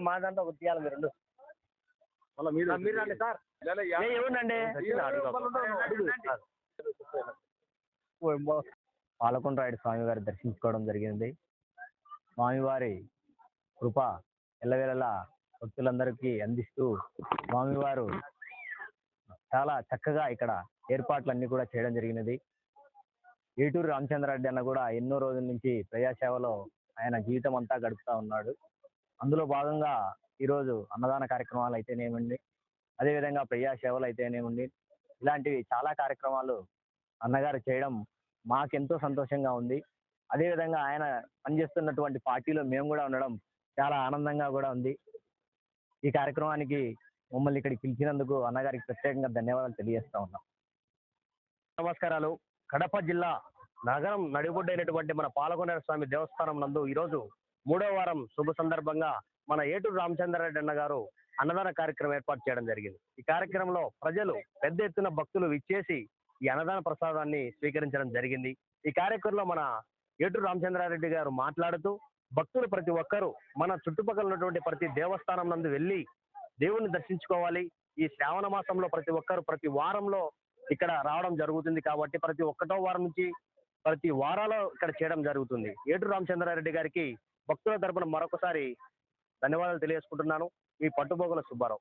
మా దాంట్లో ఒకటి తీయాలి మీరు రెండు మీరు రండి. సార్ ఏ, ఎవరినండి పాలకొండరాయుడు స్వామి వారి దర్శించుకోవడం జరిగింది. స్వామివారి కృప ఎల్లవేళలా భక్తులందరికీ అందిస్తూ స్వామివారు చాలా చక్కగా ఇక్కడ ఏర్పాట్లన్నీ కూడా చేయడం జరిగినది. ఏటూరు రామచంద్రారెడ్డి అన్న కూడా ఎన్నో రోజుల నుంచి ప్రజాసేవలో ఆయన జీవితం అంతా గడుపుతా ఉన్నాడు. అందులో భాగంగా ఈరోజు అన్నదాన కార్యక్రమాలు అయితేనేమండి అదేవిధంగా ప్రజాసేవలు అయితేనేమండి ఇలాంటివి చాలా కార్యక్రమాలు అన్నగారు చేయడం మాకెంతో సంతోషంగా ఉంది. అదేవిధంగా ఆయన పనిచేస్తున్నటువంటి పార్టీలో మేము కూడా ఉండడం చాలా ఆనందంగా కూడా ఉంది. ఈ కార్యక్రమానికి మమ్మల్ని ఇక్కడికి పిలిచినందుకు అన్నగారికి ప్రత్యేకంగా ధన్యవాదాలు తెలియజేస్తా ఉన్నాం. నమస్కారాలు. కడప జిల్లా నగరం నడిబొడ్డైనటువంటి మన పాలకొండ స్వామి దేవస్థానం నందు ఈరోజు మూడో వారం శుభ సందర్భంగా మన ఏటూరు రామచంద్రారెడ్డి అన్న గారు అన్నదాన కార్యక్రమం ఏర్పాటు చేయడం జరిగింది. ఈ కార్యక్రమంలో ప్రజలు పెద్ద ఎత్తున భక్తులు విచ్చేసి ఈ అన్నదాన ప్రసాదాన్ని స్వీకరించడం జరిగింది. ఈ కార్యక్రమంలో మన ఏటూరు రామచంద్రారెడ్డి గారు మాట్లాడుతూ భక్తులు ప్రతి ఒక్కరూ మన చుట్టుపక్కల ఉన్నటువంటి ప్రతి దేవస్థానం నందు వెళ్ళి దేవుణ్ణి దర్శించుకోవాలి. ఈ శ్రావణ మాసంలో ప్రతి ఒక్కరు ప్రతి వారంలో ఇక్కడ రావడం జరుగుతుంది కాబట్టి ప్రతి ఒక్కటో వారం నుంచి ప్రతి వారాలో ఇక్కడ చేయడం జరుగుతుంది. ఏటూరు రామచంద్రారెడ్డి గారికి భక్తుల తరపున మరొకసారి ధన్యవాదాలు తెలియజేసుకుంటున్నాను. మీ పట్టుబోగుల సుబ్బారావు.